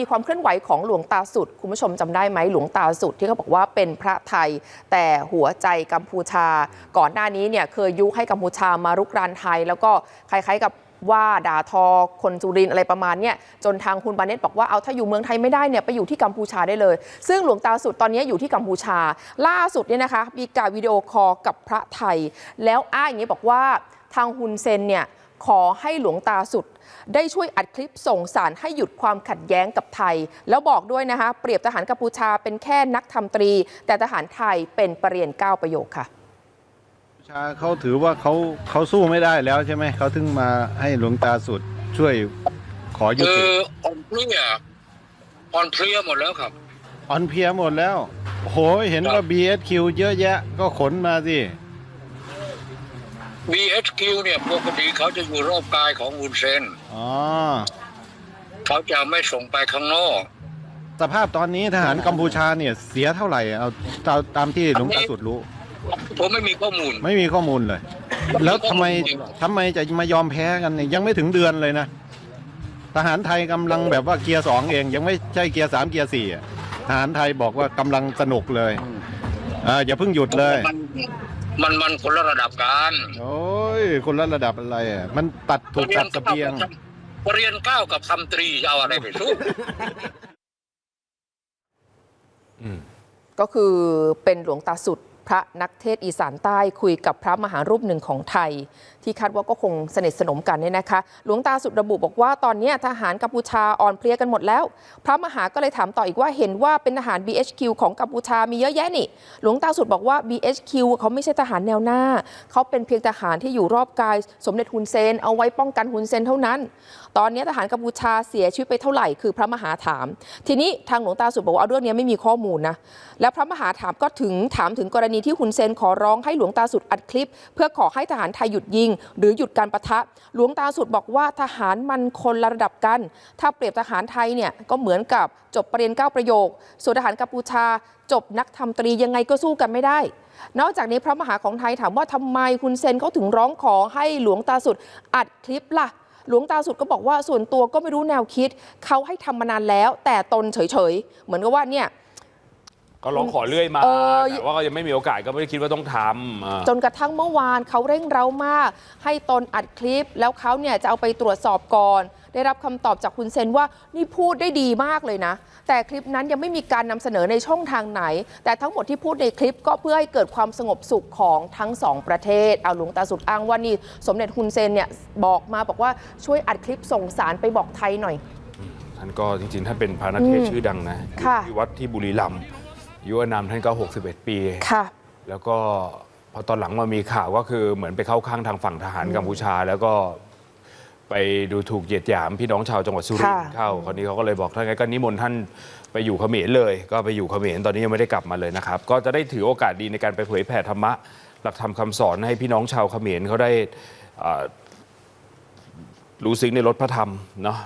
มีความเคลื่อนไหวของหลวงตาสุด คุณผู้ชมจำได้ไหมหลวงตาสุดที่เขาบอกว่าเป็นพระไทย แต่หัวใจกัมพูชา ก่อนหน้านี้เนี่ยเคยยุให้กัมพูชามารุกรานไทย แล้วก็คล้ายๆกับว่าด่าทอคนจุรินอะไรประมาณเนี้ยจนทางคุณบาเนตบอกว่าเอาถ้าอยู่เมืองไทยไม่ได้เนี่ยไปอยู่ที่กัมพูชาได้เลย ซึ่งหลวงตาสุดตอนนี้อยู่ที่กัมพูชา ล่าสุดเนี่ยนะคะมีการวิดีโอคอลกับพระไทย แล้วอ้างอย่างนี้บอกว่าทางฮุนเซนเนี่ย ขอให้หลวงตาสุด ได้ช่วยอัดคลิปส่งสารให้หยุดความขัดแย้งกับไทย แล้วบอกด้วยนะคะเปรียบทหารกัมพูชาเป็นแค่นักทำตรี แต่ทหารไทยเป็นประเรียนเก้าประโยคค่ะชาเขาถือว่าเขาเขาสู้ไม่ได้แล้วใช่ไหมเขาถึงมาให้หลวงตาสุดช่วยขอยุคืติออ่อนเพลียอ่อนเพลียหมดแล้วครับอ่อนเพลียหมดแล้วโอ้โหเห็นครัว่าบ BSQ เยอะแยะก็ขนมาสิ BHQ เนี่ยปกติเขาจะอยู่รอบกายของอุนเซนอ๋อ เขาจะไม่ส่งไปข้างนอกสภาพตอนนี้ทหารกัมพูชาเนี่ยเสียเท่าไหร่เอาตามตามที่หลวงตาสุดรู้ ผมไม่มีข้อมูล ไม่มีข้อมูลเลย แล้วทำไมทำไมจะมายอมแพ้กันเนี่ยยังไม่ถึงเดือนเลยนะ ทหารไทยกำลังแบบว่าเกียร์สองเอง ยังไม่ใช่เกียร์สามเกียร์สี่อะทหารไทยบอกว่ากำลังสนุกเลยอ่าอย่าเพิ่งหยุดเลย มัน มันมันคนละระดับกันโอ้ยคนละระดับอะไรอะมันตัดถูกตัดเสเบียงเรียนเก้ากับคำตรีจะเอาอะไรไปสู้ก็คือเป็นหลวงตาสุด พระนักเทศอีสานใต้คุยกับพระมหารูปหนึ่งของไทย ที่คาดว่าก็คงสนิทสนมกันเนี่ยนะคะ หลวงตาสุดระบุบอกว่าตอนนี้ทหารกัมพูชาอ่อนเพลียกันหมดแล้ว พระมหาก็เลยถามต่ออีกว่าเห็นว่าเป็นทหาร BHQ ของกัมพูชามีเยอะแยะนี่ หลวงตาสุดบอกว่า BHQ เขาไม่ใช่ทหารแนวหน้า เขาเป็นเพียงทหารที่อยู่รอบกาย สมเด็จฮุนเซนเอาไว้ป้องกันฮุนเซนเท่านั้น ตอนนี้ทหารกัมพูชาเสียชีวิตไปเท่าไหร่คือพระมหาถาม ทีนี้ทางหลวงตาสุดบอกว่าเอาเรื่องนี้ไม่มีข้อมูลนะแล้วพระมหาถามก็ถึงถามถึงกรณีที่ฮุนเซนขอร้องให้หลวงตาสุดอัดคลิป เพื่อขอให้ทหารไทยหยุดยิง หรือหยุดการประทะ หลวงตาสุดบอกว่าทหารมันคนละระดับกัน ถ้าเปรียบทหารไทยเนี่ยก็เหมือนกับจบประเรียนเก้าประโยค ส่วนทหารกัมพูชา จบนักทำตรียังไงก็สู้กันไม่ได้ นอกจากนี้พระมหาของไทยถามว่าทำไมคุณเซนเขาถึงร้องขอให้หลวงตาสุดอัดคลิปล่ะหลวงตาสุดก็บอกว่าส่วนตัวก็ไม่รู้แนวคิด เขาให้ทำมานานแล้ว แต่ตนเฉยๆ เหมือนกับว่าเนี่ย ก็ร้องขอเรื่อยมาเออ แต่ว่าก็ยังไม่มีโอกาสก็ไม่ได้คิดว่าต้องทำอ่า จนกระทั่งเมื่อวานเขาเร่งเร้ามาก ให้ตนอัดคลิป แล้วเขาเนี่ยจะเอาไปตรวจสอบก่อน ได้รับคำตอบจากคุณเซนว่านี่พูดได้ดีมากเลยนะ แต่คลิปนั้นยังไม่มีการนำเสนอในช่องทางไหน แต่ทั้งหมดที่พูดในคลิปก็เพื่อให้เกิดความสงบสุขของทั้งสองประเทศเอาหลวงตาสุดอ้างว่านี่สมเด็จฮุนเซนเนี่ยบอกมาบอกว่าช่วยอัดคลิปส่งสารไปบอกไทยหน่อย ท่านก็จริงๆท่านเป็นพระนักเทศน์อืมชื่อดังนะค่ะอยู่ที่วัดที่บุรีรัมย์อา ยุอานามท่านก็ 61 ปี ค่ะ แล้วก็พอตอนหลังมามีข่าวก็คือเหมือนไปเข้าข้างทางฝั่งทหารกัมพูชา แล้วก็ไปดูถูกเหยียดหยามพี่น้องชาวจังหวัดสุรินทร์ค่ะ เข้าคราวนี้เขาก็เลยบอกถ้างั้นก็นิมนต์ท่านไปอยู่เขมรเลย ก็ไปอยู่เขมรตอนนี้ยังไม่ได้กลับมาเลยนะครับ ก็จะได้ถือโอกาสดีในการไปเผยแผ่ธรรมะ หลักธรรมคำสอนให้พี่น้องชาวเขมรเขาได้อ่ารู้ซึ้งในรถพระธรรมเนาะ